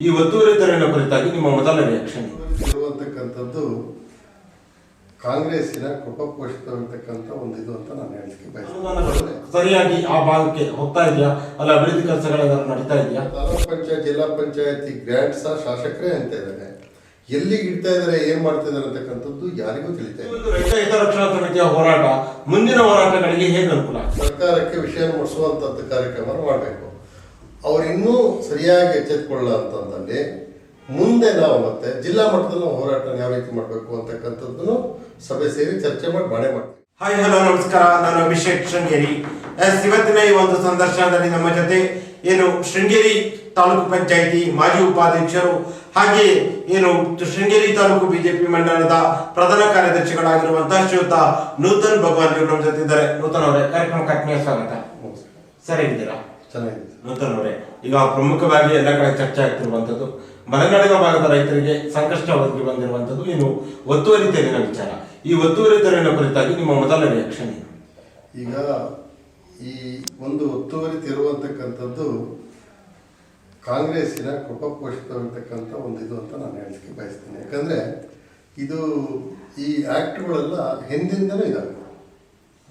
ಈ ಒತ್ತುವರಿ ತೆರವಿನ ಕುರಿತಾಗಿ ನಿಮ್ಮ ಮೊದಲ ರಿಯಾಕ್ಷನ್ ಇರುವಂತಕ್ಕಂಥದ್ದು ಕಾಂಗ್ರೆಸ್ಸಿನ ಕೃಪಪೋಷಿತವಾಗಿರ್ತಕ್ಕಂಥ ಒಂದು ಇದು ಅಂತ ನಾನು ಹೇಳಲಿಕ್ಕೆ ಬಯಸ್ತೇನೆ. ಸರಿಯಾಗಿ ಆ ಭಾಗಕ್ಕೆ ಹೋಗ್ತಾ ಇದೆಯಾ? ಅಲ್ಲಿ ಅಭಿವೃದ್ಧಿ ಕೆಲಸಗಳೇನಾದ್ರು ನಡೀತಾ ಇದೆಯಾ? ತಾಲೂಕ್ ಪಂಚಾಯತ್ ಜಿಲ್ಲಾ ಪಂಚಾಯತಿ ಗ್ರ್ಯಾಂಡ್ ಸಹ ಶಾಸಕರೇ ಅಂತ ಇದ್ದಾರೆ. ಎಲ್ಲಿಗೆ ಇಡ್ತಾ ಇದ್ದಾರೆ ಏನ್ ಮಾಡ್ತಾ ಇದ್ದಾರೆ ಅಂತಕ್ಕಂಥದ್ದು ಯಾರಿಗೂ ತಿಳಿತಾ ಇಲ್ಲ. ಒಂದು ರೈತ ಹಿತರಕ್ಷಣಾ ಸಮಿತಿಯ ಹೋರಾಟ ಮುಂದಿನ ಹೋರಾಟಗಳಿಗೆ ಹೇಗೆ ಅನುಕೂಲ ಸರ್ಕಾರಕ್ಕೆ ವಿಷಯ ಮುಡಿಸುವಂತ ಕಾರ್ಯಕ್ರಮ ಮಾಡಬೇಕು. ಅವ್ರು ಇನ್ನೂ ಸರಿಯಾಗಿ ಎಚ್ಚೆತ್ಕೊಳ್ಳ ಅಂತಂದಲ್ಲಿ ಮುಂದೆ ನಾವು ಮತ್ತೆ ಜಿಲ್ಲಾ ಮಟ್ಟದಲ್ಲಿ ನಾವು ಹೋರಾಟ ಯಾವ ರೀತಿ ಮಾಡಬೇಕು ಅಂತಕ್ಕಂಥದ್ದನ್ನು ಸಭೆ ಸೇರಿ ಚರ್ಚೆ ಮಾಡಿ ಮಾಡೇ ಮಾಡ್ತೀವಿ. ಹಾಯ್ ಹಲೋ ನಮಸ್ಕಾರ. ನಾನು ಅಭಿಷೇಕ್ ಶೃಂಗೇರಿ. ಎಸ್ ಇವತ್ತಿನ ಈ ಒಂದು ಸಂದರ್ಶನದಲ್ಲಿ ನಮ್ಮ ಜೊತೆ ಏನು ಶೃಂಗೇರಿ ತಾಲೂಕು ಪಂಚಾಯಿತಿ ಮಾಜಿ ಉಪಾಧ್ಯಕ್ಷರು ಹಾಗೆ ಏನು ಶೃಂಗೇರಿ ತಾಲೂಕು ಬಿಜೆಪಿ ಮಂಡಲದ ಪ್ರಧಾನ ಕಾರ್ಯದರ್ಶಿಗಳಾಗಿರುವಂತಹ ಶ್ರೀಯುತ ನೂತನ್ ಭಗವಾನ್ ನಮ್ಮ ಜೊತೆ ಇದ್ದಾರೆ. ನೂತನ್ ಅವರೇ ಕಾರ್ಯಕ್ರಮಕ್ಕೆ ಆತ್ಮೀಯ ಸ್ವಾಗತ. ಸರಿಯಾಗಿದ್ದೀರಾ ಚೆನ್ನಾಗಿದೆ ನೂತನ್ ಅವರೇ ಈಗ ಪ್ರಮುಖವಾಗಿ ಎಲ್ಲ ಕಡೆ ಚರ್ಚೆ ಆಗ್ತಿರುವಂತದ್ದು ಮಲೆನಾಡಿನ ಭಾಗದ ರೈತರಿಗೆ ಸಂಕಷ್ಟ ಒದಗಿ ಬಂದಿರುವಂತದ್ದು ಏನು? ಒತ್ತುವರಿ ತೆರಿನ ವಿಚಾರ. ಈ ಒತ್ತುವರಿ ತೆರಿನ ಕುರಿತಾಗಿ ನಿಮ್ಮ ಮೊದಲ ರಿಯಾಕ್ಷನ್ ಏನು? ಈಗ ಈ ಒಂದು ಒತ್ತುವರಿ ತೆರುವಂತಕ್ಕಂಥದ್ದು ಕಾಂಗ್ರೆಸ್ಸಿನ ಕೃಪಪೋಷಿತವಾಗಿರ್ತಕ್ಕಂಥ ಒಂದು ಇದು ಅಂತ ನಾನು ಹೇಳಲಿಕ್ಕೆ ಬಯಸ್ತೇನೆ. ಯಾಕಂದರೆ ಇದು ಈ ಆ್ಯಕ್ಟ್ಗಳೆಲ್ಲ ಹಿಂದಿಂದಲೂ ಇದ್ದಾವೆ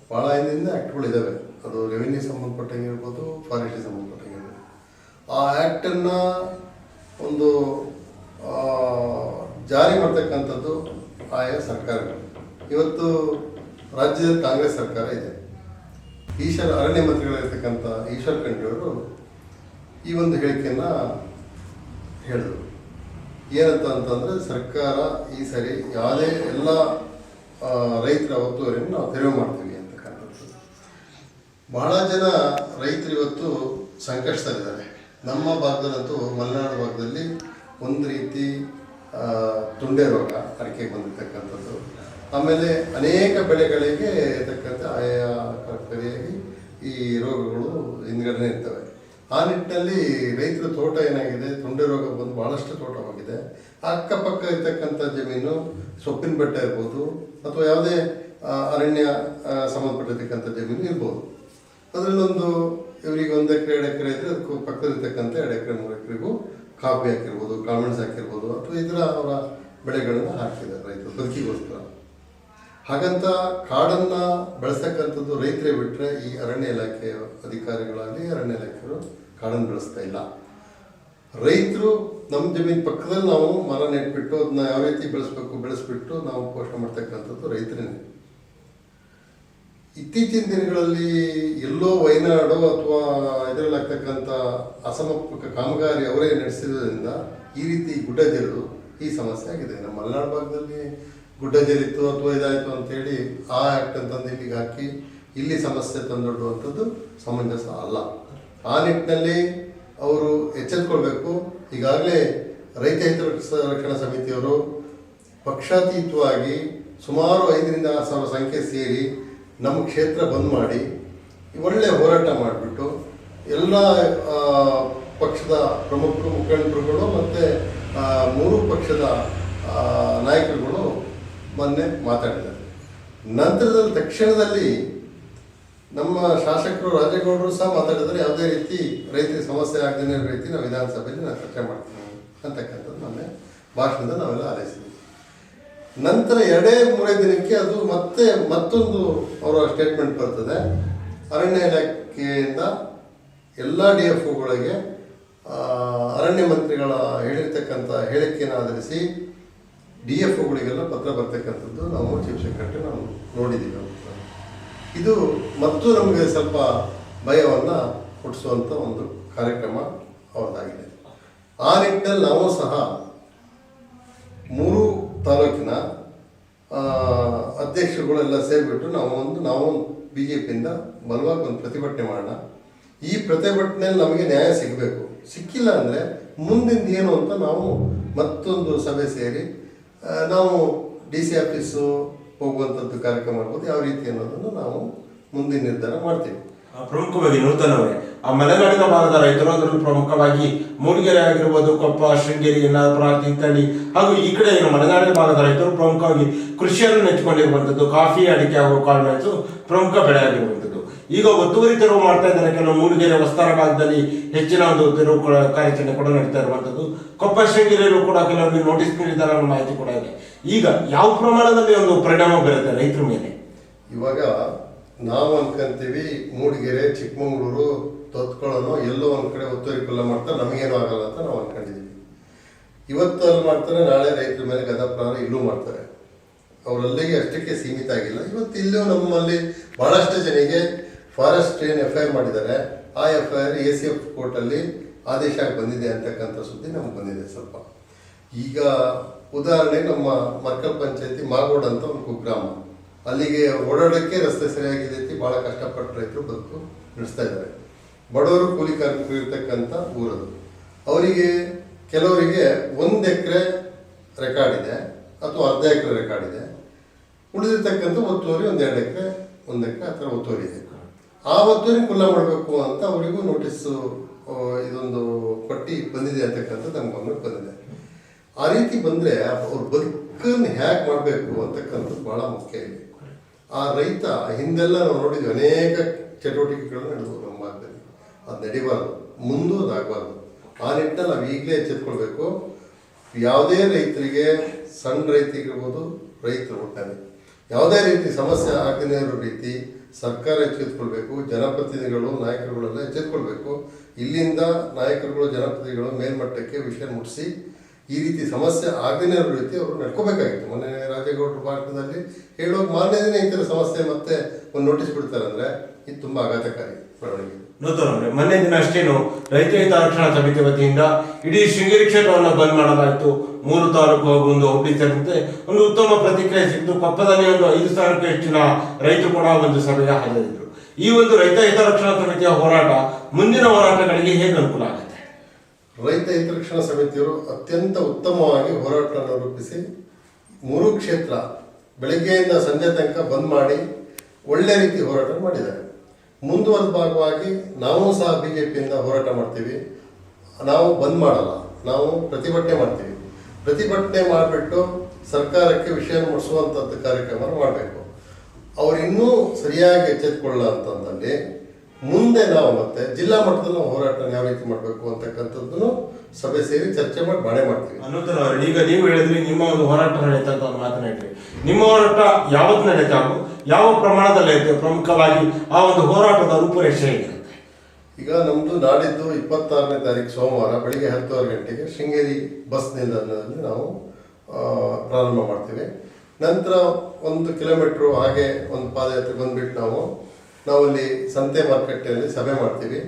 ಭಾಳ ಹಿಂದಿಂದ ಆ್ಯಕ್ಟ್ಗಳಿದ್ದಾವೆ ಅದು ರೆವಿನ್ಯೂ ಸಂಬಂಧಪಟ್ಟಂಗೆ ಇರ್ಬೋದು ಫಾರೆಸ್ಟ್ಗೆ ಸಂಬಂಧಪಟ್ಟಂಗೆ ಇರ್ಬೋದು ಆ ಆ್ಯಕ್ಟನ್ನು ಒಂದು ಜಾರಿ ಮಾಡ್ತಕ್ಕಂಥದ್ದು ಆಯಾ ಸರ್ಕಾರಗಳು. ಇವತ್ತು ರಾಜ್ಯದ ಕಾಂಗ್ರೆಸ್ ಸರ್ಕಾರ ಇದೆ. ಈಶ್ವರ ಅರಣ್ಯ ಮಂತ್ರಿಗಳಿರ್ತಕ್ಕಂಥ ಈಶ್ವರ್ ಖಂಡ್ರೆಯವರು ಈ ಒಂದು ಹೇಳಿಕೆಯನ್ನು ಹೇಳಿದರು. ಏನಂತ ಅಂತಂದರೆ ಸರ್ಕಾರ ಈ ಸರಿ ಯಾವುದೇ ಎಲ್ಲ ರೈತರ ಒತ್ತುವರಿಯನ್ನು ನಾವು ತೆರವು ಮಾಡ್ತೀವಿ ಅಂತಕ್ಕಂಥದ್ದು ಬಹಳ ಜನ ರೈತರು ಇವತ್ತು ಸಂಕಷ್ಟದಲ್ಲಿದ್ದಾರೆ. ನಮ್ಮ ಭಾಗದಲ್ಲಂತೂ ಮಲೆನಾಡು ಭಾಗದಲ್ಲಿ ಒಂದು ರೀತಿ ತುಂಡೆ ರೋಗ ಅಡಿಕೆ ಬಂದಿರತಕ್ಕಂಥದ್ದು. ಆಮೇಲೆ ಅನೇಕ ಬೆಳೆಗಳಿಗೆ ಇರತಕ್ಕಂಥ ಆಯಾ ಈ ರೋಗಗಳು ಹಿಂದ್ಗಡೆ ಇರ್ತವೆ. ಆ ನಿಟ್ಟಿನಲ್ಲಿ ರೈತರ ತೋಟ ಏನಾಗಿದೆ? ತುಂಡೆ ರೋಗ ಬಂದು ಬಹಳಷ್ಟು ತೋಟವಾಗಿದೆ. ಅಕ್ಕಪಕ್ಕ ಇರ್ತಕ್ಕಂಥ ಜಮೀನು ಸೊಪ್ಪಿನ ಬೆಟ್ಟ ಇರ್ಬೋದು, ಅಥವಾ ಯಾವುದೇ ಅರಣ್ಯ ಸಂಬಂಧಪಟ್ಟಿರ್ತಕ್ಕಂಥ ಜಮೀನು ಇರ್ಬೋದು. ಅದರಲ್ಲೊಂದು ಇವರಿಗೆ ಒಂದು ಎಕರೆ, ಎರಡು ಎಕರೆ ಇದ್ರೆ ಅದಕ್ಕೂ ಪಕ್ಕದಲ್ಲಿರ್ತಕ್ಕಂಥ ಎರಡು ಎಕರೆ, ಮೂರು ಎಕರೆಗೂ ಕಾಫಿ ಹಾಕಿರ್ಬೋದು ಕಾಳ್ಮೆಣಸು ಹಾಕಿರ್ಬೋದು ಅಥವಾ ಇದರ ಅವರ ಬೆಳೆಗಳನ್ನು ಹಾಕಿದ್ದಾರೆ ರೈತರು, ಬದುಕಿಗೋಸ್ಕರ. ಹಾಗಂತ ಕಾಡನ್ನು ಬೆಳೆಸ್ತಕ್ಕಂಥದ್ದು ರೈತರೇ ಬಿಟ್ಟರೆ ಈ ಅರಣ್ಯ ಇಲಾಖೆಯ ಅಧಿಕಾರಿಗಳಾಗಲಿ, ಅರಣ್ಯ ಇಲಾಖೆಯವರು ಕಾಡನ್ನು ಬೆಳೆಸ್ತಾ ಇಲ್ಲ. ರೈತರು ನಮ್ಮ ಜಮೀನು ಪಕ್ಕದಲ್ಲಿ ನಾವು ಮರ ನೆಟ್ಬಿಟ್ಟು, ಅದನ್ನ ಯಾವ ರೀತಿ ಬೆಳೆಸ್ಬೇಕು, ಬೆಳೆಸ್ಬಿಟ್ಟು ನಾವು ಪೋಷಣೆ ಮಾಡ್ತಕ್ಕಂಥದ್ದು ರೈತರೇ ಇತ್ತೀಚಿನ ದಿನಗಳಲ್ಲಿ ಎಲ್ಲೋ ವಯನಾಡು ಅಥವಾ ಇದರಲ್ಲಾಗ್ತಕ್ಕಂಥ ಅಸಮರ್ಪಕ ಕಾಮಗಾರಿ ಅವರೇ ನಡೆಸಿರೋದ್ರಿಂದ ಈ ರೀತಿ ಗುಡ್ಡ ಜರಿದು ಈ ಸಮಸ್ಯೆ ಆಗಿದೆ. ನಮ್ಮ ಮಲೆನಾಡು ಭಾಗದಲ್ಲಿ ಗುಡ್ಡ ಜರಿತು ಅಥವಾ ಇದಾಯಿತು ಅಂತೇಳಿ ಆ ಆ್ಯಕ್ಟ್ ಅಂತಂದು ಇಲ್ಲಿಗೆ ಹಾಕಿ ಇಲ್ಲಿ ಸಮಸ್ಯೆ ತಂದೊಡ್ಡುವಂಥದ್ದು ಸಮಂಜಸ ಅಲ್ಲ. ಆ ನಿಟ್ಟಿನಲ್ಲಿ ಅವರು ಎಚ್ಚೆತ್ಕೊಳ್ಬೇಕು. ಈಗಾಗಲೇ ರೈತ ಹಿತ ರಕ್ಷಣಾ ಸಮಿತಿಯವರು ಪಕ್ಷಾತೀತವಾಗಿ ಸುಮಾರು ಐದರಿಂದ ಆರು ಸಾವಿರ ಸಂಖ್ಯೆ ಸೇರಿ ನಮ್ಮ ಕ್ಷೇತ್ರ ಬಂದ್ ಮಾಡಿ ಒಳ್ಳೆ ಹೋರಾಟ ಮಾಡಿಬಿಟ್ಟು ಎಲ್ಲ ಪಕ್ಷದ ಪ್ರಮುಖ ಮುಖಂಡರುಗಳು ಮತ್ತು ಮೂರು ಪಕ್ಷದ ನಾಯಕರುಗಳು ಮೊನ್ನೆ ಮಾತಾಡಿದ್ದಾರೆ. ನಂತರದಲ್ಲಿ ತಕ್ಷಣದಲ್ಲಿ ನಮ್ಮ ಶಾಸಕರು ರಾಜೇಗೌಡರು ಸಹ ಮಾತಾಡಿದರೆ ಯಾವುದೇ ರೀತಿ ರೈತರಿಗೆ ಸಮಸ್ಯೆ ಆಗದೇ ರೀತಿ ನಾವು ವಿಧಾನಸಭೆಯಲ್ಲಿ ನಾವು ಚರ್ಚೆ ಮಾಡ್ತೀವಿ ಅಂತಕ್ಕಂಥದ್ದು ಮೊನ್ನೆ ಭಾಷಣದ ನಾವೆಲ್ಲ ಆಲೈಸಿದ್ವಿ ನಂತರ ಎರಡೇ ಮೂರೇ ದಿನಕ್ಕೆ ಅದು ಮತ್ತೆ ಮತ್ತೊಂದು ಅವರ ಸ್ಟೇಟ್ಮೆಂಟ್ ಬರ್ತದೆ. ಅರಣ್ಯ ಇಲಾಖೆಯಿಂದ ಎಲ್ಲ ಡಿ ಎಫ್ ಒಗಳಿಗೆ ಅರಣ್ಯ ಮಂತ್ರಿಗಳ ಹೇಳಿರ್ತಕ್ಕಂಥ ಹೇಳಿಕೆಯನ್ನು ಆಧರಿಸಿ ಡಿ ಎಫ್ ಒಗಳಿಗೆಲ್ಲ ಪತ್ರ ಬರ್ತಕ್ಕಂಥದ್ದು ನಾವು ಚೀಫ್ ಸೆಕ್ರೆಟರಿ ನಾವು ನೋಡಿದ್ದೀವಿ. ಇದು ಮತ್ತು ನಮಗೆ ಸ್ವಲ್ಪ ಭಯವನ್ನು ಹುಟ್ಟಿಸುವಂಥ ಒಂದು ಕಾರ್ಯಕ್ರಮ ಅವ್ರದ್ದಾಗಿದೆ. ಆ ನಿಟ್ಟಿನಲ್ಲಿ ನಾವು ಸಹ ಮೂರು ತಾಲೂಕಿನ ಅಧ್ಯಕ್ಷರುಗಳೆಲ್ಲ ಸೇರಿಬಿಟ್ಟು ನಾವು ಒಂದು, ನಾವು ಬಿ ಜೆ ಪಿಯಿಂದ ಬಲವಾಗಿ ಒಂದು ಪ್ರತಿಭಟನೆ ಮಾಡೋಣ. ಈ ಪ್ರತಿಭಟನೆಯಲ್ಲಿ ನಮಗೆ ನ್ಯಾಯ ಸಿಗಬೇಕು. ಸಿಕ್ಕಿಲ್ಲ ಅಂದರೆ ಮುಂದಿನ ಏನು ಅಂತ ನಾವು ಮತ್ತೊಂದು ಸಭೆ ಸೇರಿ ನಾವು ಡಿ ಸಿ ಆಫೀಸು ಹೋಗುವಂಥದ್ದು ಕಾರ್ಯಕ್ರಮ ಮಾಡ್ಬೋದು. ಯಾವ ರೀತಿ ಅನ್ನೋದನ್ನು ನಾವು ಮುಂದಿನ ನಿರ್ಧಾರ ಮಾಡ್ತೀವಿ. ಪ್ರಮುಖವಾಗಿ ನೂತನವೇ. ಆ ಮಲೆನಾಡಿನ ಭಾಗದ ರೈತರು ಅದರಲ್ಲೂ ಪ್ರಮುಖವಾಗಿ ಮೂಡಿಗೆರೆ ಆಗಿರ್ಬೋದು, ಕೊಪ್ಪ, ಶೃಂಗೇರಿ, ಯಲ್ಲಾಪುರ ತೀರ್ಥಹಳ್ಳಿ ಹಾಗೂ ಈ ಕಡೆ ಏನು ಮಲೆನಾಡಿನ ಭಾಗದ ರೈತರು ಪ್ರಮುಖವಾಗಿ ಕೃಷಿಯನ್ನು ನೆಚ್ಚಿಕೊಂಡಿರುವಂಥದ್ದು, ಕಾಫಿ ಅಡಿಕೆ ಹಾಗೂ ಕಾಳುಮೆಣಸು ಪ್ರಮುಖ ಬೆಳೆ ಆಗಿರುವಂಥದ್ದು. ಈಗ ಒತ್ತುವರಿ ತೆರವು ಮಾಡ್ತಾ ಇದ್ದಾರೆ. ಕೆಲವು ಮೂಡಿಗೆರೆ ವಸ್ತಾರ ಭಾಗದಲ್ಲಿ ಹೆಚ್ಚಿನ ಒಂದು ತೆರವು ಕೂಡ ಕಾರ್ಯಾಚರಣೆ ಕೂಡ ನಡೀತಾ ಇರುವಂಥದ್ದು. ಕೊಪ್ಪ, ಶೃಂಗೇರಿಯಲ್ಲೂ ಕೂಡ ಕೆಲವರಿಗೆ ನೋಟಿಸ್ ನೀಡಿದ್ದಾರೆ ಅನ್ನೋ ಮಾಹಿತಿ ಕೂಡ ಇದೆ. ಈಗ ಯಾವ ಪ್ರಮಾಣದಲ್ಲಿ ಒಂದು ಪರಿಣಾಮ ಬೀರುತ್ತೆ ರೈತರ ಮೇಲೆ? ಇವಾಗ ನಾವು ಅನ್ಕೊಂತೀವಿ, ಮೂಡಿಗೆರೆ, ಚಿಕ್ಕಮಗಳೂರು ತೊತ್ಕೊಳ್ಳೋನು ಎಲ್ಲೋ ಒಂದು ಕಡೆ ಒತ್ತುವರಿ ಕೊಲ್ಲ ಮಾಡ್ತಾರೆ ನಮಗೇನು ಆಗಲ್ಲ ಅಂತ ನಾವು ಅನ್ಕೊಂಡಿದೀವಿ. ಇವತ್ತು ಅಲ್ಲಿ ಮಾಡ್ತಾರೆ, ನಾಳೆ ರೈತರ ಮೇಲೆ ಗದಾಪ್ರಾಣ ಇಲ್ಲೂ ಮಾಡ್ತಾರೆ. ಅವರಲ್ಲಿಗೆ ಅಷ್ಟಕ್ಕೆ ಸೀಮಿತ ಆಗಿಲ್ಲ. ಇವತ್ತು ಇಲ್ಲೂ ನಮ್ಮಲ್ಲಿ ಬಹಳಷ್ಟು ಜನಿಗೆ ಫಾರೆಸ್ಟ್ ಏನು ಎಫ್ ಐ ಮಾಡಿದ್ದಾರೆ, ಆ F I R A C F ಕೋರ್ಟಲ್ಲಿ ಆದೇಶ ಬಂದಿದೆ ಅಂತಕ್ಕಂಥ ಸುದ್ದಿ ನಮ್ಗೆ ಬಂದಿದೆ ಸ್ವಲ್ಪ. ಈಗ ಉದಾಹರಣೆ ನಮ್ಮ ಮರ್ಕಲ್ ಪಂಚಾಯತಿ ಮಾಗೋಡ್ ಅಂತ ಒಂದು ಕುಗ್ರಾಮ. ಅಲ್ಲಿಗೆ ಓಡಾಡೋಕ್ಕೆ ರಸ್ತೆ ಸರಿಯಾಗಿದೆ ಭಾಳ ಕಷ್ಟಪಟ್ಟು ರೈತರು ಬದುಕು ನಡೆಸ್ತಾ ಇದ್ದಾರೆ. ಬಡವರು ಕೂಲಿ ಕಾರ್ಮಿಕರು ಇರ್ತಕ್ಕಂಥ ಊರದು. ಅವರಿಗೆ ಕೆಲವರಿಗೆ ಒಂದು ಎಕರೆ ರೆಕಾರ್ಡ್ ಇದೆ ಅಥವಾ ಅರ್ಧ ಎಕರೆ ರೆಕಾರ್ಡ್ ಇದೆ. ಉಳಿದಿರ್ತಕ್ಕಂಥ ಒತ್ತುವರಿ ಒಂದು ಎರಡು ಎಕರೆ, ಒಂದು ಎಕರೆ ಆ ಥರ ಒತ್ತುವರಿ ಇದೆ. ಆ ಒತ್ತುವರಿ ಕುಲ್ಲ ಮಾಡಬೇಕು ಅಂತ ಅವರಿಗೂ ನೋಟಿಸು ಇದೊಂದು ಪಟ್ಟಿ ಬಂದಿದೆ ಅಂತಕ್ಕಂಥ ನಮ್ಮ ಗಮನಕ್ಕೆ ಬಂದಿದೆ. ಆ ರೀತಿ ಬಂದರೆ ಅವ್ರ ಬದುಕನ್ನು ಹ್ಯಾಕ್ ಮಾಡಬೇಕು ಅಂತಕ್ಕಂಥದ್ದು ಭಾಳ ಮುಖ್ಯ ಇದೆ. ಆ ರೈತ ಹಿಂದೆಲ್ಲ ನಾವು ನೋಡಿದ್ವಿ ಅನೇಕ ಚಟುವಟಿಕೆಗಳನ್ನು ನಡೆದವು ನಮ್ಮ ಭಾಗದಲ್ಲಿ. ಅದು ನಡಿಬಾರ್ದು ಮುಂದೂ ಅದಾಗಬಾರ್ದು ಆ ನಿಟ್ಟಿನಲ್ಲಿ ನಾವು ಈಗಲೇ ಎಚ್ಚೆತ್ಕೊಳ್ಬೇಕು. ಯಾವುದೇ ರೈತರಿಗೆ, ಸಣ್ಣ ರೈತರಿಗಿರ್ಬೋದು, ರೈತರು ಒಟ್ಟಾರೆ. ಯಾವುದೇ ರೀತಿ ಸಮಸ್ಯೆ ಆಗದೇ ಇರೋ ರೀತಿ ಸರ್ಕಾರ ಎಚ್ಚೆತ್ಕೊಳ್ಬೇಕು, ಜನಪ್ರತಿನಿಧಿಗಳು, ನಾಯಕರುಗಳೆಲ್ಲ ಎಚ್ಚೆತ್ಕೊಳ್ಬೇಕು. ಇಲ್ಲಿಂದ ನಾಯಕರುಗಳು, ಜನಪ್ರತಿನಿಧಿಗಳು ಮೇಲ್ಮಟ್ಟಕ್ಕೆ ವಿಷಯ ಮುಟ್ಟಿಸಿ ಈ ರೀತಿ ಸಮಸ್ಯೆ ಆಗದೇ ಇರೋ ರೀತಿ ಅವರು ನಡ್ಕೋಬೇಕಾಗಿತ್ತು. ಮೊನ್ನೆ ರಾಜೇಗೌಡರು ಭಾರತದಲ್ಲಿ ಹೇಳೋಕೆ ಮಾನ್ಯ ದಿನ ಈ ಥರ ಸಮಸ್ಯೆ ಮತ್ತೆ ಒಂದು ನೋಟಿಸ್ ಬಿಡ್ತಾರೆ ಅಂದರೆ ಇದು ತುಂಬ ಆಘಾತಕಾರಿ ಬೆಳವಣಿಗೆ ನೂತನ ಮೊನ್ನೆ ದಿನ ಅಷ್ಟೇನು ರೈತ ಹಿತರಕ್ಷಣಾ ಸಮಿತಿ ವತಿಯಿಂದ ಇಡೀ ಶೃಂಗೇರಿ ಕ್ಷೇತ್ರವನ್ನು ಬಂದ್ ಮಾಡಲಾಯಿತು. ಮೂರು ತಾಲೂಕು ಹಾಗೂ ಒಂದು ಹುಬ್ಬಳ್ಳಿ ಸೇರಿದಂತೆ ಒಂದು ಉತ್ತಮ ಪ್ರತಿಕ್ರಿಯೆ ಸಿಕ್ತು ಕೊಪ್ಪದಲ್ಲಿ ಒಂದು ಐದು ಸಾವಿರಕ್ಕೂ ಹೆಚ್ಚಿನ ರೈತರು ಕೂಡ ಒಂದು ಸಭೆಗೆ ಹಾಜರಿದ್ದರು. ಈ ಒಂದು ರೈತ ಹಿತರಕ್ಷಣಾ ಸಮಿತಿಯ ಹೋರಾಟ ಮುಂದಿನ ಹೋರಾಟಗಳಿಗೆ ಹೇಗೆ ಅನುಕೂಲ ಆಗುತ್ತೆ? ರೈತ ಹಿತರಕ್ಷಣಾ ಸಮಿತಿಯವರು ಅತ್ಯಂತ ಉತ್ತಮವಾಗಿ ಹೋರಾಟವನ್ನು ರೂಪಿಸಿ ಮೂರು ಕ್ಷೇತ್ರ ಬೆಳಗ್ಗೆಯಿಂದ ಸಂಜೆ ತನಕ ಬಂದ್ ಮಾಡಿ ಒಳ್ಳೆ ರೀತಿ ಹೋರಾಟ ಮಾಡಿದ್ದಾರೆ. ಮುಂದುವರೆದ ಭಾಗವಾಗಿ ನಾವು ಸಹ ಬಿ ಜೆ ಪಿಯಿಂದ ಹೋರಾಟ ಮಾಡ್ತೀವಿ. ನಾವು ಬಂದ್ ಮಾಡಲ್ಲ. ನಾವು ಪ್ರತಿಭಟನೆ ಮಾಡ್ತೀವಿ. ಪ್ರತಿಭಟನೆ ಮಾಡಿಬಿಟ್ಟು ಸರ್ಕಾರಕ್ಕೆ ವಿಷಯ ಮುಟ್ಟಿಸುವಂಥದ್ದು ಕಾರ್ಯಕ್ರಮ ಮಾಡಬೇಕು. ಅವರು ಇನ್ನೂ ಸರಿಯಾಗಿ ಎಚ್ಚೆತ್ಕೊಳ್ಳ ಅಂತಂದಲ್ಲಿ ಮುಂದೆ ನಾವು ಮತ್ತೆ ಜಿಲ್ಲಾ ಮಟ್ಟದಲ್ಲಿ ನಾವು ಹೋರಾಟ ಯಾವ ರೀತಿ ಮಾಡಬೇಕು ಅಂತಕ್ಕಂಥದ್ದನ್ನು ಸಭೆ ಸೇರಿ ಚರ್ಚೆ ಮಾಡಿ ಮಾಡೇ ಮಾಡ್ತೀವಿ. ಅನಂತರ ಅವರು ಈಗ ನೀವು ಹೇಳಿದ್ರಿ ನಿಮ್ಮ ಒಂದು ಹೋರಾಟ ನಡೀತಾ ಅಂತ ಒಂದು ಮಾತನಾಡಿದ್ರಿ ನಿಮ್ಮ ಹೋರಾಟ ಯಾವತ್ತು ನಡೀತಾ ಯಾವ ಪ್ರಮಾಣದಲ್ಲಿ ಐತೆ? ಪ್ರಮುಖವಾಗಿ ಆ ಒಂದು ಹೋರಾಟದ ರೂಪರೇಷೆ ಇದೆ ಈಗ ನಮ್ಮದು ನಾಡಿದ್ದು ಇಪ್ಪತ್ತಾರನೇ ತಾರೀಕು ಸೋಮವಾರ ಬೆಳಿಗ್ಗೆ ಹತ್ತುವರೆ ಗಂಟೆಗೆ ಶೃಂಗೇರಿ ಬಸ್ ನಿಲ್ದಾಣದಲ್ಲಿ ನಾವು ಪ್ರಾರಂಭ ಮಾಡ್ತೀವಿ. ನಂತರ ಒಂದು ಕಿಲೋಮೀಟ್ರು ಹಾಗೆ ಒಂದು ಪಾದಯಾತ್ರೆ ಬಂದ್ಬಿಟ್ಟು ನಾವು ನಾವಲ್ಲಿ ಸಂತೆ ಮಾರುಕಟ್ಟೆಯಲ್ಲಿ ಸಭೆ ಮಾಡ್ತೀವಿ.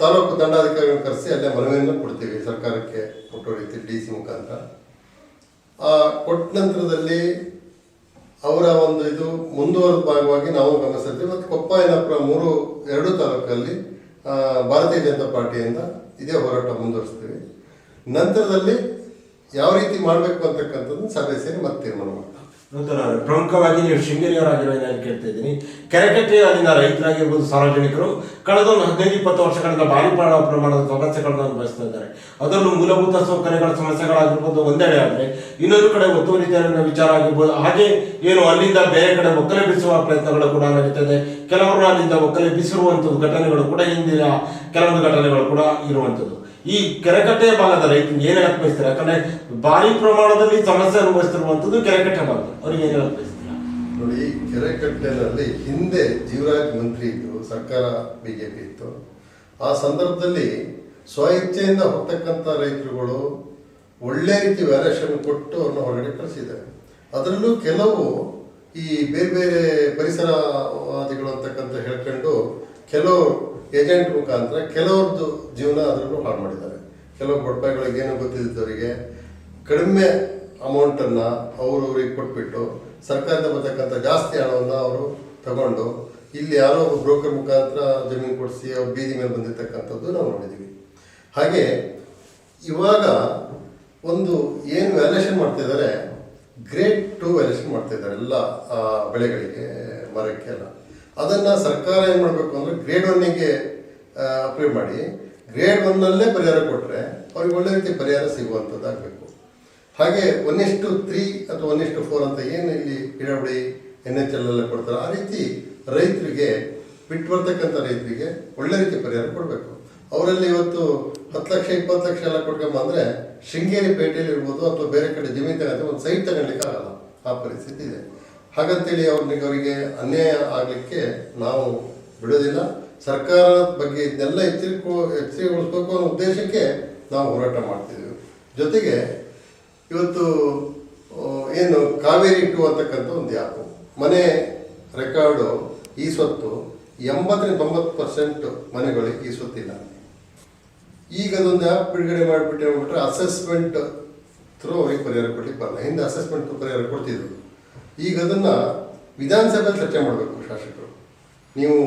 ತಾಲೂಕು ದಂಡಾಧಿಕಾರಿಗಳನ್ನು ಕರೆಸಿ ಅಲ್ಲೇ ಮನವಿಯನ್ನು ಕೊಡ್ತೀವಿ ಸರ್ಕಾರಕ್ಕೆ ಕೊಟ್ಟು ರೀತಿ ಡಿ ಸಿ ಮುಖಾಂತರ. ಆ ಕೊಟ್ಟ ನಂತರದಲ್ಲಿ ಅವರ ಒಂದು ಇದು ಮುಂದುವರೆದ ಭಾಗವಾಗಿ ನಾವು ಗಮನಿಸ್ತೀವಿ ಮತ್ತು ಕೊಪ್ಪ ಏನಪ್ಪ ಮೂರು, ಎರಡು ತಾಲೂಕಲ್ಲಿ ಭಾರತೀಯ ಜನತಾ ಪಾರ್ಟಿಯಿಂದ ಇದೇ ಹೋರಾಟ ಮುಂದುವರಿಸ್ತೀವಿ. ನಂತರದಲ್ಲಿ ಯಾವ ರೀತಿ ಮಾಡಬೇಕು ಅಂತಕ್ಕಂಥದ್ದು ಸಭೆ ಸೇರಿ ಮತ್ತೆ ತೀರ್ಮಾನ ಮಾಡ್ತೀವಿ. ನೂತನ ಅವರೇ, ಪ್ರಮುಖವಾಗಿ ನೀವು ಶೃಂಗೇರಿಯವರಾಗಿರೋ ನಾನು ಕೇಳ್ತಾ ಇದ್ದೀನಿ. ಕೆರೆಕಟ್ಟೆ ಅಲ್ಲಿನ ರೈತರಾಗಿರ್ಬೋದು ಸಾರ್ವಜನಿಕರು ಕಳೆದ ಒಂದು ಹದಿನೈದು ಇಪ್ಪತ್ತು ವರ್ಷಗಳಿಂದ ಭಾರಿ ಪ್ರಮಾಣ ಪ್ರಮಾಣದ ಸಮಸ್ಯೆಗಳನ್ನು ಅನುಭವಿಸ್ತಾ ಇದ್ದಾರೆ. ಅದರಲ್ಲೂ ಮೂಲಭೂತ ಸೌಕರ್ಯಗಳ ಸಮಸ್ಯೆಗಳಾಗಿರ್ಬೋದು ಒಂದೆಡೆ ಆದರೆ ಇನ್ನೊಂದು ಕಡೆ ಒತ್ತುವರಿ ವಿಚಾರ ಆಗಿರ್ಬೋದು. ಹಾಗೆ ಏನು ಅಲ್ಲಿಂದ ಬೇರೆ ಕಡೆ ಒಕ್ಕಲೆಬ್ಬಿಸುವ ಪ್ರಯತ್ನಗಳು ಕೂಡ ನಡೀತದೆ. ಕೆಲವರು ಅಲ್ಲಿಂದ ಒಕ್ಕಲೆಬ್ಬಿಸಿರುವಂಥದ್ದು ಘಟನೆಗಳು ಕೂಡ ಹಿಂದಿನ ಕೆಲವೊಂದು ಘಟನೆಗಳು ಕೂಡ ಇರುವಂಥದ್ದು ಈ ಕೆರೆಕಟ್ಟೆ ಭಾಗದ ರೈತರು ಏನ್ ಹೇಳಕ್ ಯಾಕಂದ್ರೆ ಭಾರಿ ಪ್ರಮಾಣದಲ್ಲಿ ಸಮಸ್ಯೆ ಅನುಭವಿಸ್ತಿರುವಂತದ್ದು ಕೆರೆಕಟ್ಟೆ ಭಾಗ. ಅವ್ರಿಗೆ ಏನ್ ಹೇಳಕ್ ಬಯಸ್ತೀರಾ? ನೋಡಿ ಕೆರೆಕಟ್ಟೆನಲ್ಲಿ ಹಿಂದೆ ಜೀವರಾಜ್ ಮಂತ್ರಿ ಇದ್ರು, ಸರ್ಕಾರ ಬಿಜೆಪಿ ಇತ್ತು. ಆ ಸಂದರ್ಭದಲ್ಲಿ ಸ್ವ ಇಚ್ಛೆಯಿಂದ ರೈತರುಗಳು ಒಳ್ಳೆ ರೀತಿ ವ್ಯಾಲ್ಯೂಷನ್ ಕೊಟ್ಟು ಅವ್ರನ್ನ ಹೊರಗಡೆ ಕಳಿಸಿದ್ದಾರೆ. ಅದರಲ್ಲೂ ಕೆಲವು ಈ ಬೇರೆ ಬೇರೆ ಪರಿಸರವಾದಿಗಳು ಅಂತಕ್ಕಂಥ ಹೇಳ್ಕೊಂಡು ಕೆಲವು ಏಜೆಂಟ್ ಮುಖಾಂತರ ಕೆಲವ್ರದ್ದು ಜೀವನ ಅದರಲ್ಲೂ ಹಾಳು ಮಾಡಿದ್ದಾರೆ. ಕೆಲವು ಬಡಪಾಯಿಗಳಿಗೆ ಏನು ಗೊತ್ತಿದ್ದವರಿಗೆ ಕಡಿಮೆ ಅಮೌಂಟನ್ನು ಅವರು ಅವ್ರಿಗೆ ಕೊಟ್ಬಿಟ್ಟು ಸರ್ಕಾರದಿಂದ ಬರ್ತಕ್ಕಂಥ ಜಾಸ್ತಿ ಹಣವನ್ನು ಅವರು ತಗೊಂಡು ಇಲ್ಲಿ ಯಾರೋ ಒಬ್ಬ ಬ್ರೋಕರ್ ಮುಖಾಂತರ ಜಮೀನು ಕೊಡಿಸಿ ಅವ್ರು ಬೀದಿ ಮೇಲೆ ಬಂದಿರತಕ್ಕಂಥದ್ದು ನಾವು ನೋಡಿದ್ದೀವಿ. ಹಾಗೆ ಇವಾಗ ಒಂದು ಏನು ವ್ಯಾಲ್ಯೂಷನ್ ಮಾಡ್ತಿದ್ದಾರೆ ಗ್ರೇಟ್ ಟು ವ್ಯಾಲ್ಯೂಷನ್ ಮಾಡ್ತಿದ್ದಾರೆ ಎಲ್ಲ ಬೆಳೆಗಳಿಗೆ ಮರಕ್ಕೆ ಎಲ್ಲ. ಅದನ್ನು ಸರ್ಕಾರ ಏನು ಮಾಡಬೇಕು ಅಂದರೆ ಗ್ರೇಡ್ ಒನ್ನಿಗೆ ಅಪ್ಲೈ ಮಾಡಿ. ಗ್ರೇಡ್ ಒನ್ನಲ್ಲೇ ಪರಿಹಾರ ಕೊಟ್ಟರೆ ಅವ್ರಿಗೆ ಒಳ್ಳೆ ರೀತಿ ಪರಿಹಾರ ಸಿಗುವಂಥದ್ದಾಗಬೇಕು ಹಾಗೆ ಒನ್ ಇಷ್ಟು ತ್ರೀ ಅಥವಾ ಒನ್ ಇಷ್ಟು ಫೋರ್ ಅಂತ ಏನು ಇಲ್ಲಿ ಪಿಡಬ್ಲ್ಯೂ ಎನ್ ಎಚ್ ಎಲ್ ಎಲ್ಲ ಕೊಡ್ತಾರೆ ಆ ರೀತಿ ರೈತರಿಗೆ ಬಿಟ್ಟು ಬರ್ತಕ್ಕಂಥ ರೈತರಿಗೆ ಒಳ್ಳೆ ರೀತಿ ಪರಿಹಾರ ಕೊಡಬೇಕು. ಅವರಲ್ಲಿ ಇವತ್ತು ಹತ್ತು ಲಕ್ಷ, ಇಪ್ಪತ್ತು ಲಕ್ಷ ಎಲ್ಲ ಕೊಟ್ಕೊಂಬಂದ್ರೆ ಶೃಂಗೇರಿ ಪೇಟೆಯಲ್ಲಿ ಇರ್ಬೋದು ಅಥವಾ ಬೇರೆ ಕಡೆ ಜಮೀನು ತಗೊಂಡ್ರೆ ಒಂದು ಸೈಟ್ ತಗೊಳ್ಲಿಕ್ಕೆ ಆಗಲ್ಲ. ಆ ಪರಿಸ್ಥಿತಿ ಇದೆ. ಹಾಗಂತೇಳಿ ಅವ್ರಿಗೆ ಅವರಿಗೆ ಅನ್ಯಾಯ ಆಗಲಿಕ್ಕೆ ನಾವು ಬಿಡೋದಿಲ್ಲ. ಸರ್ಕಾರದ ಬಗ್ಗೆ ಇದನ್ನೆಲ್ಲ ಎಚ್ಚರಿಕೊ, ಎಚ್ಚರಿಗೊಳಿಸ್ಬೇಕು ಅನ್ನೋ ಉದ್ದೇಶಕ್ಕೆ ನಾವು ಹೋರಾಟ ಮಾಡ್ತಿದ್ದೀವಿ ಜೊತೆಗೆ ಇವತ್ತು ಏನು ಕಾವೇರಿ ಇಟ್ಟು ಅಂತಕ್ಕಂಥ ಒಂದು ಆ್ಯಪು ಮನೆ ರೆಕಾರ್ಡು ಈ ಸ್ವತ್ತು ಎಂಬತ್ತರಿಂದ ತೊಂಬತ್ತು ಪರ್ಸೆಂಟ್ ಮನೆಗಳಿಗೆ ಈ ಸ್ವತ್ತಿಲ್ಲ. ಈಗ ಅದೊಂದು ಆ್ಯಪ್ ಬಿಡುಗಡೆ ಮಾಡಿಬಿಟ್ಟು ಹೇಳ್ಬಿಟ್ರೆ ಅಸೆಸ್ಮೆಂಟ್ ಥ್ರೂ ಅವ್ರಿಗೆ ಪರಿಹಾರ ಕೊಡ್ಲಿಕ್ಕೆ ಬರಲ್ಲ. ಹಿಂದೆ ಅಸೆಸ್ಮೆಂಟ್ ಪರಿಹಾರ ಕೊಡ್ತಿದ್ರು. ಈಗ ಅದನ್ನು ವಿಧಾನಸಭೆ ಚರ್ಚೆ ಮಾಡಬೇಕು ಶಾಸಕರು. ನೀವು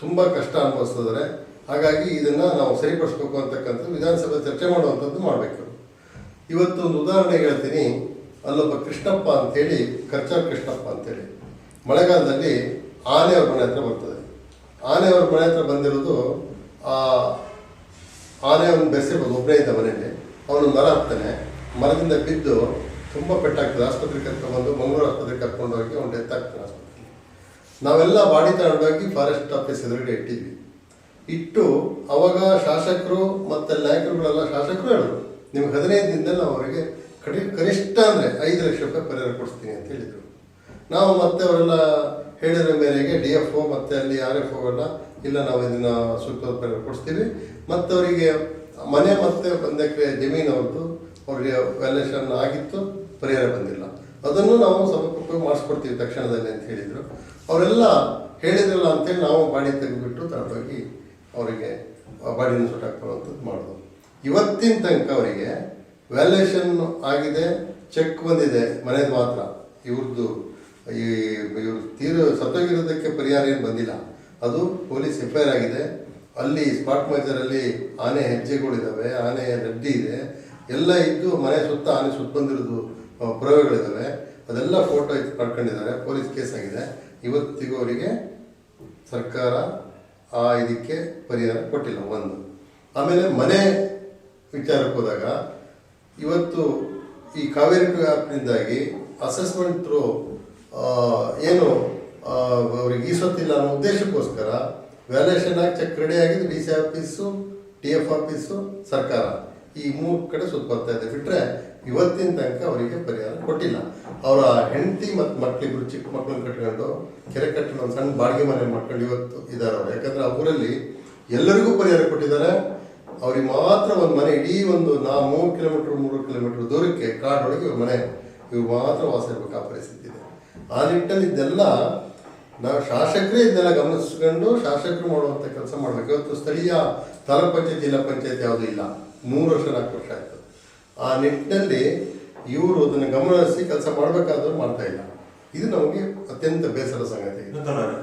ತುಂಬ ಕಷ್ಟ ಅನುಭವಿಸಿದ್ರೆ ಹಾಗಾಗಿ ಇದನ್ನು ನಾವು ಸರಿಪಡಿಸ್ಬೇಕು ಅಂತಕ್ಕಂಥದ್ದು ವಿಧಾನಸಭೆ ಚರ್ಚೆ ಮಾಡುವಂಥದ್ದು ಮಾಡಬೇಕು. ಇವತ್ತು ಒಂದು ಉದಾಹರಣೆ ಹೇಳ್ತೀನಿ. ಅಲ್ಲೊಬ್ಬ ಕೃಷ್ಣಪ್ಪ ಅಂತೇಳಿ ಖರ್ಚಾರ್ ಕೃಷ್ಣಪ್ಪ ಅಂತೇಳಿ. ಮಳೆಗಾಲದಲ್ಲಿ ಆನೆಯವ್ರ ಮನೆ ಹತ್ರ ಬರ್ತದೆ. ಆನೆ ಅವ್ರ ಮನೆ ಹತ್ರ ಬಂದಿರೋದು ಆ ಆನೆ ಅವನು ಬೆರೆಸಿರ್ಬೋದು ಒಬ್ಬನೇ ಇದ್ದ ಮನೆಯಲ್ಲಿ. ಅವನು ಮರ ಹಾಕ್ತಾನೆ. ಮರದಿಂದ ಬಿದ್ದು ತುಂಬ ಪೆಟ್ಟಾಗ್ತದೆ. ಆಸ್ಪತ್ರೆಗೆ ಕರ್ಕೊಂಡ್ಬಂದು ಮಂಗಳೂರು ಆಸ್ಪತ್ರೆಗೆ ಕರ್ಕೊಂಡು ಹೋಗಿ ಅವ್ನು ಡೆತ್ ಆಗ್ತಾನೆ ಆಸ್ಪತ್ರೆಗೆ. ನಾವೆಲ್ಲ ಬಾಡಿ ತಗೊಂಡೋಗಿ ಫಾರೆಸ್ಟ್ ಆಫೀಸ್ ಎದುರುಗಡೆ ಇಟ್ಟಿದ್ವಿ. ಇಟ್ಟು ಅವಾಗ ಶಾಸಕರು ಮತ್ತು ನಾಯಕರುಗಳೆಲ್ಲ ಶಾಸಕರು ಹೇಳಿದ್ರು ನಿಮ್ಗೆ ಹದಿನೈದು ದಿನದಲ್ಲಿ ಅವರಿಗೆ ಕಡಿ, ಕನಿಷ್ಠ ಅಂದರೆ ಐದು ಲಕ್ಷ ರೂಪಾಯಿ ಪರಿಹಾರ ಕೊಡಿಸ್ತೀನಿ ಅಂತ ಹೇಳಿದರು. ನಾವು ಮತ್ತೆ ಅವರೆಲ್ಲ ಹೇಳಿದ ಮೇರೆಗೆ ಡಿ ಎಫ್ ಒ ಮತ್ತು ಅಲ್ಲಿ ಆರ್ ಎಫ್ ಒ ಎಲ್ಲ, ಇಲ್ಲ, ನಾವು ಇದನ್ನು ಸೂಕ್ತ ಪರಿಹಾರ ಕೊಡಿಸ್ತೀವಿ. ಮತ್ತು ಅವರಿಗೆ ಮನೆ ಮತ್ತೆ ಒಂದಕ್ಕೆ ಜಮೀನು ಅವ್ರದ್ದು ಅವರಿಗೆ ವ್ಯಾಲ್ಯೂಷನ್ ಆಗಿತ್ತು, ಪರಿಹಾರ ಬಂದಿಲ್ಲ. ಅದನ್ನು ನಾವು ಸಮರ್ಪಕವಾಗಿ ಮಾಡಿಸ್ಕೊಡ್ತೀವಿ ತಕ್ಷಣದಲ್ಲಿ ಅಂತ ಹೇಳಿದರು. ಅವರೆಲ್ಲ ಹೇಳಿದ್ರಲ್ಲ ಅಂತೇಳಿ ನಾವು ಬಾಡಿ ತೆಗೆದುಬಿಟ್ಟು ತಗೊಂಡೋಗಿ ಅವರಿಗೆ ಬಾಡಿನ ಸುಟ್ಟಾಕ್ಕೊಳ್ಳುವಂಥದ್ದು ಮಾಡೋದು ಇವತ್ತಿನ ತನಕ ಅವರಿಗೆ ವ್ಯಾಲ್ಯೂಷನ್ ಆಗಿದೆ ಚೆಕ್ ಬಂದಿದೆ ಮನೆದು ಮಾತ್ರ. ಇವ್ರದ್ದು ಈ, ಇವ್ರು ತೀರು ಸತ್ತೋಗಿರೋದಕ್ಕೆ ಪರಿಹಾರ ಏನು ಬಂದಿಲ್ಲ. ಅದು ಪೊಲೀಸ್ ಎಫ್ ಆರ್ ಆಗಿದೆ. ಅಲ್ಲಿ ಸ್ಪಾಟ್ ಮೇಜರಲ್ಲಿ ಆನೆ ಹೆಜ್ಜೆಗಳಿದ್ದಾವೆ ಆನೆ ರೆಡ್ಡಿ ಇದೆ. ಎಲ್ಲ ಇದ್ದು ಮನೆ ಸುತ್ತ ಆನೆ ಸುತ್ತ ಬಂದಿರೋದು ಪುರಾವೆಗಳಿದ್ದಾವೆ. ಅದೆಲ್ಲ ಫೋಟೋ ಎತ್ತಿ ಪಡ್ಕೊಂಡಿದ್ದಾರೆ. ಪೊಲೀಸ್ ಕೇಸ್ ಆಗಿದೆ. ಇವತ್ತಿಗೂ ಅವರಿಗೆ ಸರ್ಕಾರ ಆ ಇದಕ್ಕೆ ಪರಿಹಾರ ಕೊಟ್ಟಿಲ್ಲ, ಒಂದು. ಆಮೇಲೆ ಮನೆ ವಿಚಾರಕ್ಕೆ ಹೋದಾಗ, ಇವತ್ತು ಈ ಕಾವೇರಿ ಆ್ಯಪ್ನಿಂದಾಗಿ ಅಸೆಸ್ಮೆಂಟ್ ಥ್ರೂ ಏನು ಅವ್ರಿಗೆ ಈಸೊತ್ತಿಲ್ಲ ಅನ್ನೋ ಉದ್ದೇಶಕ್ಕೋಸ್ಕರ ವ್ಯಾಲ್ಯೂಷನ್ ಆಗಿ ಚೆಕ್ ರೆಡಿ ಆಗಿದೆ D C office T F office ಸರ್ಕಾರ. ಈ ಮೂರು ಕಡೆ ಸುತ್ತ ಬರ್ತಾ ಇದೆ. ಬಿಟ್ಟರೆ ಇವತ್ತಿನ ತನಕ ಅವರಿಗೆ ಪರಿಹಾರ ಕೊಟ್ಟಿಲ್ಲ. ಅವರ ಹೆಂಡತಿ ಮತ್ತು ಮಕ್ಕಳಿಬ್ರು ಚಿಕ್ಕ ಮಕ್ಕಳನ್ನ ಕಟ್ಕೊಂಡು, ಕೆರೆ ಕಟ್ಟಿನ ಒಂದು ಸಣ್ಣ ಬಾಡಿಗೆ ಮನೆ ಮಾಡ್ಕೊಂಡು ಇವತ್ತು ಇದ್ದಾರೆ ಅವರು. ಯಾಕಂದ್ರೆ ಆ ಊರಲ್ಲಿ ಎಲ್ಲರಿಗೂ ಪರಿಹಾರ ಕೊಟ್ಟಿದ್ದಾರೆ. ಅವ್ರಿಗೆ ಮಾತ್ರ ಒಂದು ಮನೆ, ಇಡೀ ಒಂದು ನಾ ಮೂರು ಕಿಲೋಮೀಟರ್ ಮೂರು ಕಿಲೋಮೀಟರ್ ದೂರಕ್ಕೆ ಕಾಡೊಳಗೆ ಇವ್ರ ಮನೆ. ಇವ್ರು ಮಾತ್ರ ವಾಸ ಇರ್ಬೇಕು ಆ ಪರಿಸ್ಥಿತಿ ಇದೆ. ಆ ನಿಟ್ಟಲ್ಲಿ ಇದೆಲ್ಲ ನಾವು ಶಾಸಕರೇ ಇದನ್ನೆಲ್ಲ ಗಮನಿಸ್ಕೊಂಡು ಶಾಸಕರು ಮಾಡುವಂಥ ಕೆಲಸ ಮಾಡಬೇಕು. ಇವತ್ತು ಸ್ಥಳೀಯ ತಾಲೂಕು ಪಂಚಾಯತ್, ಜಿಲ್ಲಾ ಪಂಚಾಯತ್ ಯಾವುದೂ ಇಲ್ಲ. ಮೂರು ವರ್ಷ ನಾಲ್ಕು ವರ್ಷ ಆಯಿತು. ಆ ನಿಟ್ಟಿನಲ್ಲಿ ಇವರು ಅದನ್ನು ಗಮನಿಸಿ ಕೆಲಸ ಮಾಡಬೇಕಾದ್ರೂ ಮಾಡ್ತಾ ಇಲ್ಲ. ಇದು ನಮಗೆ ಅತ್ಯಂತ ಬೇಸರ ಸಂಗತಿ.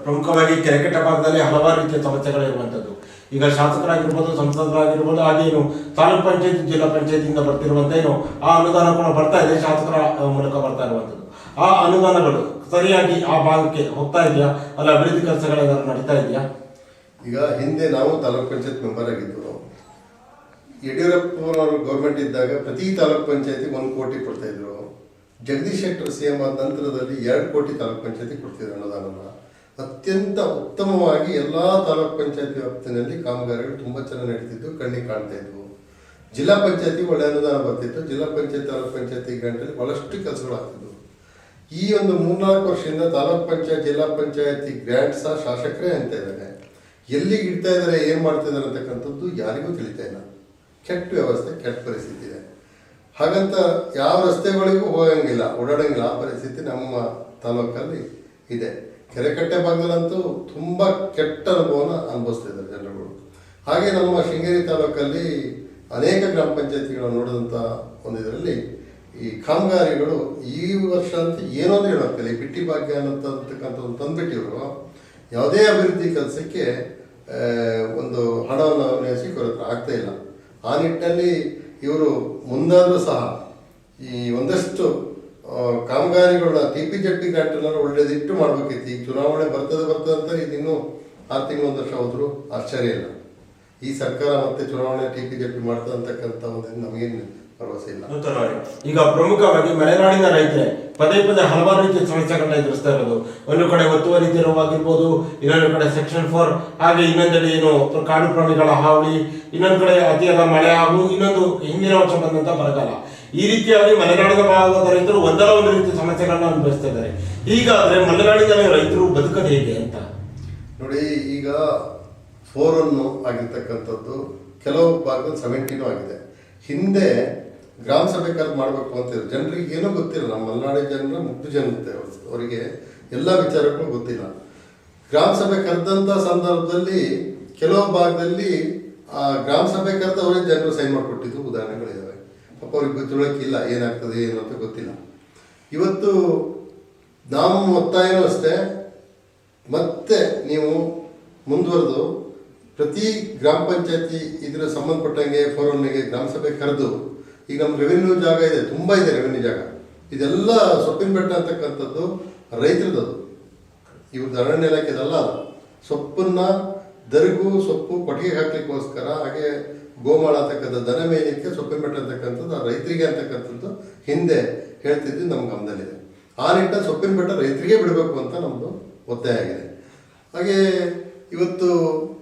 ಪ್ರಮುಖವಾಗಿ ಕೆರೆಕಟ್ಟ ಭಾಗದಲ್ಲಿ ಹಲವಾರು ರೀತಿಯ ಸಮಸ್ಯೆಗಳಿರುವಂಥದ್ದು ಈಗ ಶಾಸಕರಾಗಿರ್ಬೋದು ಸಂಸದರಾಗಿರ್ಬೋದು ಹಾಗೇನು ತಾಲೂಕು ಪಂಚಾಯತ್ ಜಿಲ್ಲಾ ಪಂಚಾಯತಿಂದ ಬರ್ತಿರುವಂತ ಏನು ಆ ಅನುದಾನ ಕೂಡ ಬರ್ತಾ ಇದೆ ಶಾಸಕರ ಮೂಲಕ ಬರ್ತಾ ಇರುವಂಥದ್ದು ಆ ಅನುದಾನಗಳು ಸರಿಯಾಗಿ ಆ ಭಾಗಕ್ಕೆ ಹೋಗ್ತಾ ಇದೆಯಾ? ಅಲ್ಲ ಅಭಿವೃದ್ಧಿ ಕೆಲಸಗಳೆಲ್ಲ ನಡೀತಾ ಇದೆಯಾ? ಈಗ ಹಿಂದೆ ನಾವು ತಾಲೂಕು ಪಂಚಾಯತ್ ಮೆಂಬರ್ ಆಗಿದ್ದು ಯಡಿಯೂರಪ್ಪನವರು ಗೌರ್ಮೆಂಟ್ ಇದ್ದಾಗ ಪ್ರತಿ ತಾಲೂಕ್ ಪಂಚಾಯತಿ ಒಂದು ಕೋಟಿ ಕೊಡ್ತಾ ಇದ್ರು. ಜಗದೀಶ್ ಶೆಟ್ಟರ್ ಸಿ ಎಂ ಆದ ನಂತರದಲ್ಲಿ ಎರಡು ಕೋಟಿ ತಾಲೂಕ್ ಪಂಚಾಯತಿ ಕೊಡ್ತಿದ್ರು ಅನುದಾನನ ಅತ್ಯಂತ ಉತ್ತಮವಾಗಿ ಎಲ್ಲ ತಾಲೂಕ್ ಪಂಚಾಯತಿ ವ್ಯಾಪ್ತಿನಲ್ಲಿ ಕಾಮಗಾರಿಗಳು ತುಂಬ ಚೆನ್ನಾಗಿ ನಡೀತಿದ್ದು, ಕಣ್ಣಿಗೆ ಕಾಣ್ತಾ ಇದ್ವು. ಜಿಲ್ಲಾ ಪಂಚಾಯತಿ ಒಳ್ಳೆ ಅನುದಾನ ಬರ್ತಿತ್ತು. ಜಿಲ್ಲಾ ಪಂಚಾಯತ್, ತಾಲೂಕ್ ಪಂಚಾಯತಿ ಗ್ರಾಂಟಲ್ಲಿ ಬಹಳಷ್ಟು ಕೆಲಸಗಳು ಆಗ್ತಿದ್ವು. ಈ ಒಂದು ಮೂರ್ನಾಲ್ಕು ವರ್ಷದಿಂದ ತಾಲೂಕ್ ಪಂಚಾಯತ್, ಜಿಲ್ಲಾ ಪಂಚಾಯತಿ ಗ್ರ್ಯಾಂಡ್ ಸಹ ಶಾಸಕರೇ ಅಂತ ಇದ್ದಾರೆ ಎಲ್ಲಿಗೆ ಇಡ್ತಾ ಇದ್ದಾರೆ ಏನು ಮಾಡ್ತಾ ಇದ್ದಾರೆ ಅಂತಕ್ಕಂಥದ್ದು ಯಾರಿಗೂ ತಿಳಿತಾ ಇಲ್ಲ. ಕೆಟ್ಟ ವ್ಯವಸ್ಥೆ, ಕೆಟ್ಟ ಪರಿಸ್ಥಿತಿ ಇದೆ. ಹಾಗಂತ ಯಾವ ರಸ್ತೆಗಳಿಗೂ ಹೋಗಂಗಿಲ್ಲ, ಓಡಾಡಂಗಿಲ್ಲ, ಆ ಪರಿಸ್ಥಿತಿ ನಮ್ಮ ತಾಲೂಕಲ್ಲಿ ಇದೆ. ಕೆರೆಕಟ್ಟೆ ಭಾಗದಲ್ಲಂತೂ ತುಂಬ ಕೆಟ್ಟ ಅನುಭವನ ಅನುಭವಿಸ್ತಿದ್ದಾರೆ ಜನರುಗಳು. ಹಾಗೆ ನಮ್ಮ ಶೃಂಗೇರಿ ತಾಲೂಕಲ್ಲಿ ಅನೇಕ ಗ್ರಾಮ ಪಂಚಾಯತಿಗಳನ್ನು ನೋಡಿದಂಥ ಒಂದು ಇದರಲ್ಲಿ ಈ ಕಾಮಗಾರಿಗಳು ಈ ವರ್ಷ ಅಂತ ಏನೋ ಅಂತ ಹೇಳೋಕ್ಕಿಲ್ಲ ಈ ಬಿಟ್ಟಿ ಭಾಗ್ಯ ಅನ್ನತಕ್ಕಂಥ ಒಂದು ತಂದ್ಬಿಟ್ಟಿವರು ಯಾವುದೇ ಅಭಿವೃದ್ಧಿ ಕೆಲಸಕ್ಕೆ ಒಂದು ಹಣವನ್ನು ವಿನಿಯೋಗಿಸಿ ಕೊರತೆ ಆಗ್ತಾ ಇಲ್ಲ. ಆ ನಿಟ್ಟಿನಲ್ಲಿ ಇವರು ಮುಂದಾದರೂ ಸಹ ಈ ಒಂದಷ್ಟು ಕಾಮಗಾರಿಗಳನ್ನ ಟಿ ಪಿ ಜಡ್ ಪಿ ಒಳ್ಳೇದಿಟ್ಟು ಮಾಡಬೇಕಿತ್ತು. ಈಗ ಚುನಾವಣೆ ಬರ್ತದೆ ಬರ್ತದೆ ಅಂತ ಇನ್ನೂ ಆರು ತಿಂಗಳು ಒಂದು ವರ್ಷ ಹೋದರೂ ಆಶ್ಚರ್ಯ ಇಲ್ಲ. ಈ ಸರ್ಕಾರ ಮತ್ತೆ ಚುನಾವಣೆ ಟಿ ಪಿ ಜಡ್ ಮಾಡ್ತದೆ ಅಂತಕ್ಕಂಥ ಒಂದು ನಮಗೇನು ಭರವಸೆ ಇಲ್ಲ. ಈಗ ಪ್ರಮುಖವಾಗಿ ಮಲೆನಾಡಿನ ರೈತರೇ ಪದೇ ಪದೇ ಹಲವಾರು ರೀತಿಯ ಸಮಸ್ಯೆಗಳನ್ನ ಎದುರಿಸ್ತಾ ಇರೋದು. ಒಂದು ಕಡೆ ಒತ್ತುವರಿ ತೆರವಾಗಿರ್ಬೋದು ಇನ್ನೊಂದು ಕಡೆ ಸೆಕ್ಷನ್ ಫೋರ್ ಹಾಗೆ ಇನ್ನೊಂದೆಡೆ ಏನು ಕಾಡು ಪ್ರಾಣಿಗಳ ಹಾವಳಿ ಇನ್ನೊಂದು ಕಡೆ ಅತಿಯಾದ ಮಳೆ ಹಾಗೂ ಇನ್ನೊಂದು ಹಿಂದಿನ ವರ್ಷ ಬಂದಂತ ಬರಗಾಲ. ಈ ರೀತಿಯಾಗಿ ಮಲೆನಾಡಿನ ಭಾಗದ ರೈತರು ಒಂದಲ್ಲ ಒಂದು ರೀತಿಯ ಸಮಸ್ಯೆಗಳನ್ನ ಅನುಭವಿಸ್ತಾ ಇದ್ದಾರೆ. ಹೀಗಾದ್ರೆ ಮಲೆನಾಡಿನ ರೈತರು ಬದುಕದ ಹೇಗೆ ಅಂತ? ನೋಡಿ ಈಗ ಫೋರ್ ಅನ್ನು ಆಗಿರ್ತಕ್ಕಂಥದ್ದು ಕೆಲವು ಭಾಗದಲ್ಲಿ ಸೆವೆಂಟಿನೂ ಆಗಿದೆ. ಹಿಂದೆ ಗ್ರಾಮ ಸಭೆ ಕರೆದು ಮಾಡಬೇಕು ಅಂತ ಜನರಿಗೆ ಏನೂ ಗೊತ್ತಿಲ್ಲ. ನಮ್ಮ ಮಲೆನಾಡಿನ ಜನರ ಮುಗ್ಧ ಜನತೆ ಅವ್ರು. ಅವರಿಗೆ ಎಲ್ಲ ವಿಚಾರಕ್ಕೂ ಗೊತ್ತಿಲ್ಲ. ಗ್ರಾಮ ಸಭೆ ಕರೆದಂಥ ಸಂದರ್ಭದಲ್ಲಿ ಕೆಲವು ಭಾಗದಲ್ಲಿ, ಆ, ಗ್ರಾಮ ಸಭೆ ಕರೆದು ಅವರೇ ಜನರು ಸೈನ್ ಮಾಡಿಕೊಟ್ಟಿದ್ದು ಉದಾಹರಣೆಗಳಿದ್ದಾವೆ ಪಾಪ ಅವ್ರಿಗೆ ಇಲ್ಲ ಏನಾಗ್ತದೆ ಏನು ಅಂತ ಗೊತ್ತಿಲ್ಲ. ಇವತ್ತು ನಾವು ಒತ್ತಾಯನೂ ಅಷ್ಟೇ. ಮತ್ತೆ ನೀವು ಮುಂದುವರೆದು ಪ್ರತಿ ಗ್ರಾಮ ಪಂಚಾಯತಿ ಇದರ ಸಂಬಂಧಪಟ್ಟಂಗೆ, ಫೋರಮ್ನಿಗೆ ಗ್ರಾಮ ಸಭೆ ಕರೆದು ಈಗ ನಮ್ಮ ರೆವೆನ್ಯೂ ಜಾಗ ಇದೆ, ತುಂಬ ಇದೆ ರೆವೆನ್ಯೂ ಜಾಗ. ಇದೆಲ್ಲ ಸೊಪ್ಪಿನ ಬೆಟ್ಟ ಅಂತಕ್ಕಂಥದ್ದು ರೈತರದ್ದು ಇವ್ರದ್ದು ಅರಣ್ಯ ಇಲಾಖೆದಲ್ಲ ಅದು. ಸೊಪ್ಪನ್ನ ದರಿಗು ಸೊಪ್ಪು ಕೊಟ್ಟಿಗೆ ಹಾಕ್ಲಿಕ್ಕೋಸ್ಕರ, ಹಾಗೆ ಗೋಮಾಳ ಅಂತಕ್ಕಂಥ ದನ ಮೇಯಲಿಕ್ಕೆ ಸೊಪ್ಪಿನ ಬೆಟ್ಟ ಅಂತಕ್ಕಂಥದ್ದು ರೈತರಿಗೆ ಅಂತಕ್ಕಂಥದ್ದು ಹಿಂದೆ ಹೇಳ್ತಿದ್ದು ನಮ್ಮ ಗಮನದಲ್ಲಿದೆ. ಆ ನಿಟ್ಟ ಸೊಪ್ಪಿನ ಬೆಟ್ಟ ರೈತರಿಗೆ ಬಿಡಬೇಕು ಅಂತ ನಮ್ಮದು ಒತ್ತಾಯ ಆಗಿದೆ. ಹಾಗೆ ಇವತ್ತು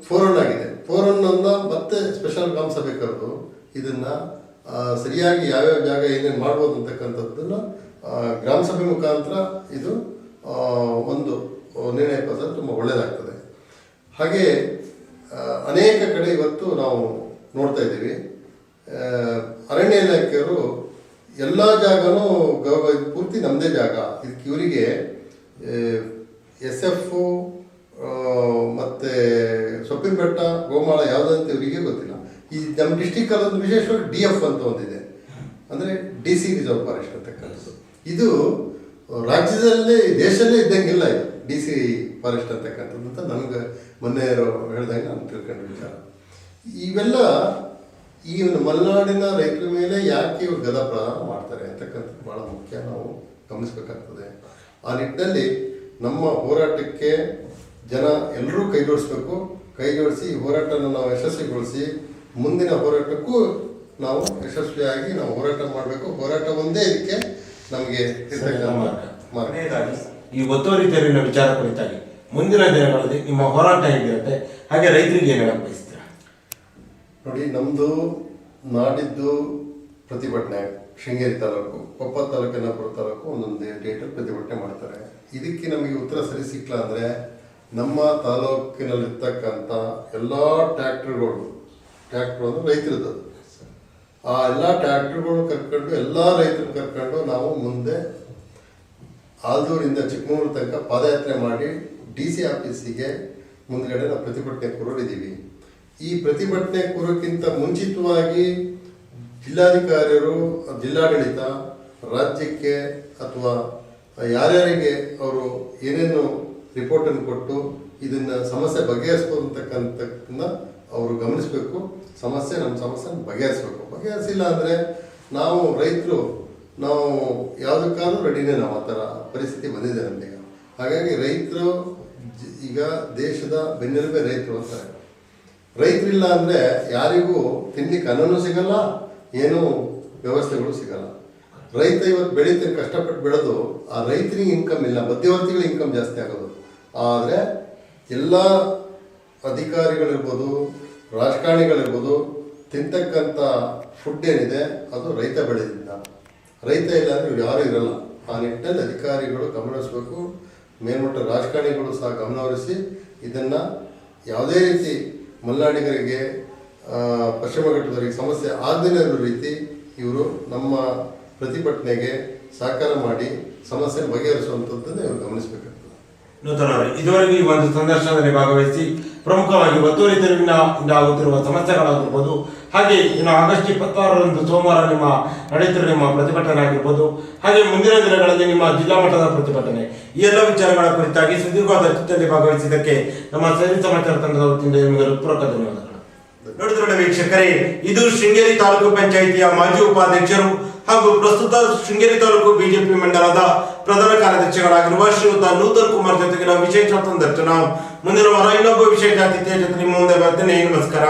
ಫೋರನ್ ಆಗಿದೆ. ಫೋರನ್ ಅನ್ನ ಮತ್ತೆ ಸ್ಪೆಷಲ್ ಕರೆದು ಇದನ್ನ ಸರಿಯಾಗಿ ಯಾವ್ಯಾವ ಜಾಗ ಏನೇನು ಮಾಡ್ಬೋದು ಅಂತಕ್ಕಂಥದ್ದನ್ನು ಗ್ರಾಮ ಸಭೆ ಮುಖಾಂತರ ಇದು ಒಂದು ನಿರ್ಣಯ ಪತ್ರ ತುಂಬ ಒಳ್ಳೆಯದಾಗ್ತದೆ ಹಾಗೆ ಅನೇಕ ಕಡೆ ಇವತ್ತು ನಾವು ನೋಡ್ತಾ ಇದ್ದೀವಿ. ಅರಣ್ಯ ಇಲಾಖೆಯವರು ಎಲ್ಲ ಜಾಗನೂ ಗೌ ಪೂರ್ತಿ ನಮ್ಮದೇ ಜಾಗ. ಇದಕ್ಕೆ ಇವರಿಗೆ ಎಸ್ ಎಫ್ ಮತ್ತು ಸೊಪ್ಪಿನ ಬೆಟ್ಟ ಗೋಮಾಳ ಯಾವುದಂತ ಇವರಿಗೆ ಗೊತ್ತಿಲ್ಲ. ಈ ನಮ್ಮ ಡಿಸ್ಟಿಕ್ ಒಂದು ವಿಶೇಷವಾಗಿ ಡಿ ಎಫ್ ಅಂತ ಒಂದಿದೆ. ಅಂದರೆ ಡಿ ಸಿ ರಿಸರ್ವ್ ಫಾರೆಸ್ಟ್ ಅಂತಕ್ಕಂಥದ್ದು. ಇದು ರಾಜ್ಯದಲ್ಲೇ, ದೇಶದಲ್ಲೇ ಇದ್ದಂಗಿಲ್ಲ ಇದು ಡಿ ಸಿ ಫಾರೆಸ್ಟ್ ಅಂತಕ್ಕಂಥದ್ದು ಅಂತ ನನಗೆ ಮೊನ್ನೆ ಹೇಳಿದಾಗ ನಾನು ತಿಳ್ಕೊಂಡ ವಿಚಾರ. ಇವೆಲ್ಲ ಈ ಒಂದು ಮಲೆನಾಡಿನ ರೈತರ ಮೇಲೆ ಯಾಕೆ ಇವರು ಗದ ಪ್ರದಾನ ಮಾಡ್ತಾರೆ ಅಂತಕ್ಕಂಥದ್ದು ಭಾಳ ಮುಖ್ಯ ನಾವು ಗಮನಿಸಬೇಕಾಗ್ತದೆ. ಆ ನಿಟ್ಟಿನಲ್ಲಿ ನಮ್ಮ ಹೋರಾಟಕ್ಕೆ ಜನ ಎಲ್ಲರೂ ಕೈ ಜೋಡಿಸ್ಬೇಕು ಕೈ ಜೋಡಿಸಿ ಈ ಹೋರಾಟನ ನಾವು ಯಶಸ್ವಿಗೊಳಿಸಿ ಮುಂದಿನ ಹೋರಾಟಕ್ಕೂ ನಾವು ಯಶಸ್ವಿಯಾಗಿ ನಾವು ಹೋರಾಟ ಮಾಡಬೇಕು. ಹೋರಾಟ ಒಂದೇ ಇದಕ್ಕೆ ನಮಗೆ ಈ ಒತ್ತುವರಿ ತೆರವಿನ ವಿಚಾರ ಕುರಿತಾಗಿ ಮುಂದಿನ ದಿನಗಳಲ್ಲಿ ನಿಮ್ಮ ಹೋರಾಟ ಹೇಗಿರುತ್ತೆ? ಹಾಗೆ ರೈತರಿಗೆ ಏನು ಬಯಸ್ತೀರಾ? ನೋಡಿ ನಮ್ಮದು ನಾಡಿದ್ದು ಪ್ರತಿಭಟನೆ ಶೃಂಗೇರಿ ತಾಲೂಕು ಕೊಪ್ಪ ತಾಲೂಕಿನ ಪುರ ತಾಲೂಕು ಒಂದೊಂದು ಡೇಟ್ ಪ್ರತಿಭಟನೆ ಮಾಡ್ತಾರೆ. ಇದಕ್ಕೆ ನಮಗೆ ಉತ್ತರ ಸರಿ ಸಿಕ್ಲ ಅಂದರೆ ನಮ್ಮ ತಾಲೂಕಿನಲ್ಲಿರ್ತಕ್ಕಂಥ ಎಲ್ಲ ಟ್ರ್ಯಾಕ್ಟರ್ಗಳು ಟ್ರ್ಯಾಕ್ಟರ್ ಅಂದರೆ ರೈತರದ್ದು ಆ ಎಲ್ಲ ಟ್ರ್ಯಾಕ್ಟರ್ಗಳು ಕರ್ಕೊಂಡು, ಎಲ್ಲ ರೈತರು ಕರ್ಕೊಂಡು ನಾವು ಮುಂದೆ ಆಲ್ದೂರಿಂದ ಚಿಕ್ಕಮಗಳೂರು ತನಕ ಪಾದಯಾತ್ರೆ ಮಾಡಿ ಡಿ ಸಿ ಆಫೀಸಿಗೆ ಮುಂದ್ಗಡೆ ನಾವು ಪ್ರತಿಭಟನೆ ಕೂರೋಡಿದ್ದೀವಿ ಈ ಪ್ರತಿಭಟನೆ ಕೂರೋಕ್ಕಿಂತ ಮುಂಚಿತವಾಗಿ ಜಿಲ್ಲಾಧಿಕಾರಿಯರು, ಜಿಲ್ಲಾಡಳಿತ, ರಾಜ್ಯಕ್ಕೆ ಅಥವಾ ಯಾರ್ಯಾರಿಗೆ ಅವರು ಏನೇನು ರಿಪೋರ್ಟನ್ನು ಕೊಟ್ಟು ಇದನ್ನು ಸಮಸ್ಯೆ ಬಗೆಹರಿಸ್ಬೋದು ಅಂತಕ್ಕಂಥದ್ದನ್ನ ಅವರು ಗಮನಿಸಬೇಕು, ಸಮಸ್ಯೆ ನಮ್ಮ ಸಮಸ್ಯೆ ಬಗೆಹರಿಸ್ಬೇಕು. ಬಗೆಹರಿಸಿಲ್ಲ ಅಂದರೆ ನಾವು ರೈತರು, ನಾವು ಯಾವುದಕ್ಕಾದ್ರೂ ರೆಡಿನೇ ನಾವು ಆ ಥರ ಪರಿಸ್ಥಿತಿ ಬಂದಿದೆ ನಮಗೆ ಹಾಗಾಗಿ ರೈತರು ಈಗ ದೇಶದ ಬೆನ್ನೆಲುಬೆ ರೈತರು ಅಂತಾರೆ. ರೈತರಿಲ್ಲ ಅಂದರೆ ಯಾರಿಗೂ ತಿನ್ಲಿಕ್ಕೆ ಅನ್ನನೂ ಸಿಗಲ್ಲ, ಏನೂ ವ್ಯವಸ್ಥೆಗಳು ಸಿಗಲ್ಲ. ರೈತ ಇವತ್ತು ಬೆಳೀತ ಕಷ್ಟಪಟ್ಟು ಬೆಳೆದು ಆ ರೈತರಿಗೆ ಇನ್ಕಮ್ ಇಲ್ಲ ಮಧ್ಯವರ್ತಿಗಳ ಇನ್ಕಮ್ ಜಾಸ್ತಿ ಆಗೋದು. ಆದರೆ ಎಲ್ಲ ಅಧಿಕಾರಿಗಳಿರ್ಬೋದು, ರಾಜಕಾರಣಿಗಳಿರ್ಬೋದು, ತಿಂತಕ್ಕಂಥ ಫುಡ್ ಏನಿದೆ, ಅದು ರೈತ ಬೆಳೆದಿಂದ ರೈತ ಇಲ್ಲ ಅಂದರೆ ಇವ್ರು ಯಾರೂ ಇರಲ್ಲ. ಆ ನಿಟ್ಟಿನಲ್ಲಿ ಅಧಿಕಾರಿಗಳು ಗಮನಿಸಬೇಕು ಮೇಲ್ಮಟ್ಟ ರಾಜಕಾರಣಿಗಳು ಸಹ ಗಮನವರಿಸಿ ಇದನ್ನು ಯಾವುದೇ ರೀತಿ ಮಲ್ನಾಡಿಗರಿಗೆ ಪಶ್ಚಿಮ ಘಟ್ಟದವರಿಗೆ ಸಮಸ್ಯೆ ಆಗದೇ ಇರೋ ರೀತಿ ಇವರು ನಮ್ಮ ಪ್ರತಿಭಟನೆಗೆ ಸಹಕಾರ ಮಾಡಿ ಸಮಸ್ಯೆ ಬಗೆಹರಿಸುವಂಥದ್ದನ್ನು ಇವರು ಗಮನಿಸಬೇಕಾಗ್ತದೆ. ನೂತನ ಇದುವರೆಗೆ ಈ ಒಂದು ಸಂದರ್ಶನದಲ್ಲಿ ಭಾಗವಹಿಸಿ ಪ್ರಮುಖವಾಗಿ ಒತ್ತುವರಿ ತೆರವಿನ ಉಂಟಾಗುತ್ತಿರುವ ಆಗುತ್ತಿರುವ ಸಮಸ್ಯೆಗಳಾಗಿರ್ಬೋದು, ಹಾಗೆ ಇನ್ನು ಆಗಸ್ಟ್ ಇಪ್ಪತ್ತಾರರಂದು ಸೋಮವಾರ ನಿಮ್ಮ ನಡೆಯುತ್ತಿರುವ ನಿಮ್ಮ ಪ್ರತಿಭಟನೆ ಆಗಿರ್ಬೋದು, ಹಾಗೆ ಮುಂದಿನ ದಿನಗಳಲ್ಲಿ ನಿಮ್ಮ ಜಿಲ್ಲಾ ಮಟ್ಟದ ಪ್ರತಿಭಟನೆ. ಈ ಎಲ್ಲ ವಿಚಾರಗಳ ಕುರಿತಾಗಿ ಸುದೀರ್ಘವಾದ ಚಿತ್ರದಲ್ಲಿ ಭಾಗವಹಿಸಿದ್ದಕ್ಕೆ ನಮ್ಮ ಸೇರಿ ಸಮಾಚಾರ ತಂಡದ ವತಿಯಿಂದ ನಿಮಗೆ ಹೃತ್ಪೂರ್ವಕ ಧನ್ಯವಾದಗಳು. ನೋಡಿದ್ರಲ್ಲ ವೀಕ್ಷಕರೇ, ಇದು ಶೃಂಗೇರಿ ತಾಲೂಕು ಪಂಚಾಯಿತಿಯ ಮಾಜಿ ಉಪಾಧ್ಯಕ್ಷರು ಹಾಗೂ ಪ್ರಸ್ತುತ ಶೃಂಗೇರಿ ತಾಲೂಕು ಬಿಜೆಪಿ ಮಂಡಲದ ಪ್ರಧಾನ ಕಾರ್ಯದರ್ಶಿಗಳಾಗಿರುವ ಶ್ರೀಯುತ ನೂತನ್ ಕುಮಾರ್ ಜೊತೆಗಿನ ವಿಶೇಷ ಸಂದರ್ಶನ ಮುಂದಿನ ವಾರ ಇನ್ನೊಬ್ಬ ವಿಶೇಷ ಅತಿಥಿಯ ಜೊತೆ ನಿಮ್ಮ ಮುಂದೆ ಬರ್ತೇನೆ. ನಮಸ್ಕಾರ.